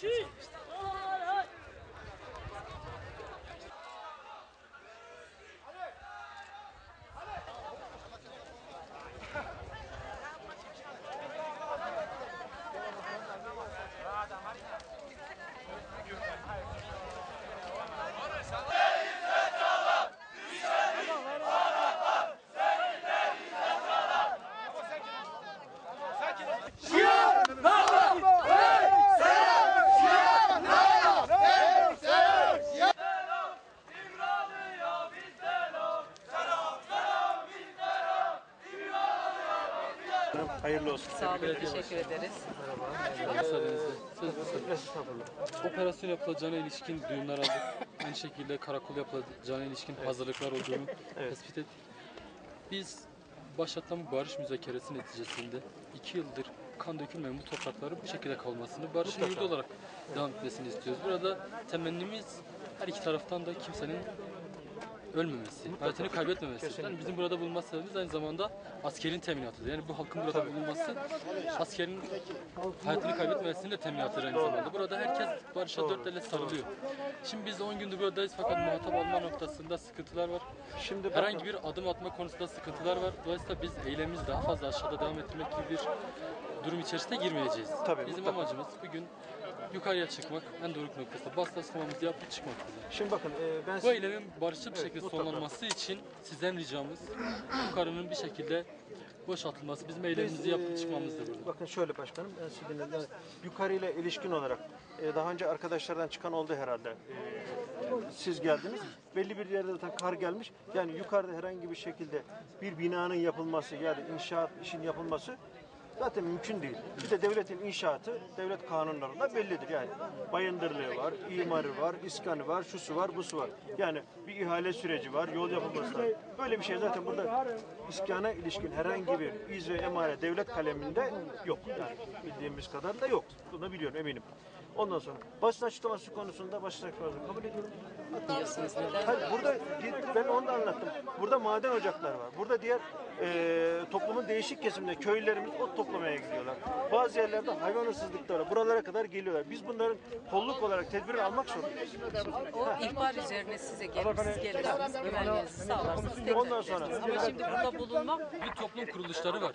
Tschüss. Hayırlı olsun. Sağ olun, teşekkür ederiz. Müsaadenizle. Operasyon yapılacağına ilişkin duyumlar aldık. Aynı şekilde karakol yapılacağına ilişkin hazırlıklar olduğunu tespit ettik. Biz başlatılan barış müzakeresi neticesinde iki yıldır kan dökülmeyen bu toprakların bu şekilde kalmasını, barışın yurdu olarak devam etmesini istiyoruz. Burada temennimiz her iki taraftan da kimsenin ölmemesi, hayatını kaybetmemesi. Yani bizim burada bulunma sebebimiz aynı zamanda askerin teminatıdır. Yani bu halkın burada bulunması askerin hayatını kaybetmemesinin de teminatıdır aynı zamanda. Burada herkes barışa dört elle sarılıyor. Şimdi biz 10 gündür buradayız fakat muhatap olma noktasında sıkıntılar var. Şimdi Herhangi bir adım atma konusunda sıkıntılar var. Dolayısıyla biz eylemimizi daha fazla aşağıda devam ettirmek gibi bir durum içerisine girmeyeceğiz. Tabii, Bizim mutlaka. amacımız bugün yukarıya çıkmak, en doruk noktası. Basın açıklamamızı yapıp çıkmaktır. Şimdi bakın e, ben Bu eylemin barışçıl bir şekilde mutlaka. sonlanması için sizden ricamız yukarının bir şekilde boşaltılması, bizim eylemimizi yapıp e, çıkmamızdır burada. Bakın şöyle başkanım, ben sizi dinledim. Yani yukarıyla ilişkin olarak e, daha önce arkadaşlardan çıkan oldu herhalde. E, siz geldiniz. Belli bir yerde zaten kar gelmiş. Yani yukarıda herhangi bir şekilde bir binanın yapılması yani inşaat işin yapılması zaten mümkün değil. Bir de devletin inşaatı devlet kanunlarında bellidir. Yani bayındırlığı var, imarı var, iskanı var, şusu var, busu var. Yani bir ihale süreci var, yol yapılması lazım. Böyle bir şey zaten burada iskana ilişkin herhangi bir iz ve emare devlet kaleminde yok. Yani bildiğimiz kadar da yok. Bunu biliyorum eminim. Ondan sonra basın açıklaması konusunda basın açıklamasını kabul ediyorum. Diyorsunuz neden? Hayır, burada ben onu da anlattım. Burada maden ocakları var. Burada diğer e, toplumun değişik kesiminde köylülerimiz ot toplamaya gidiyorlar. Bazı yerlerde hayvan hırsızlıkları. Buralara kadar geliyorlar. Biz bunların kolluk olarak tedbir almak zorundayız. O ihbar üzerine size gelir, siz gelirsiniz, güvenliğinizi sağlarsınız, Ondan sonra-. Ama şimdi burada bulunmak Bir toplum kuruluşları var.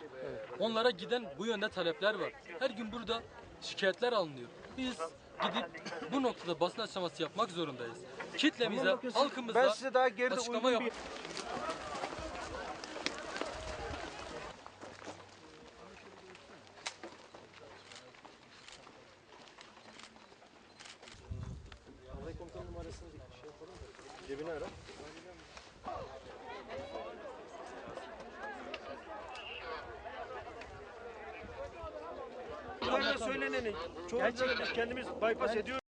Onlara giden bu yönde talepler var. Her gün burada şikayetler alınıyor. Biz gidip bu noktada basın açıklaması yapmak zorundayız. Kitlemize, halkımıza ben size daha geride açıklama yap. bir Cebine ara. Yukarıda söyleneni çoğu kendimiz bypass ediyoruz.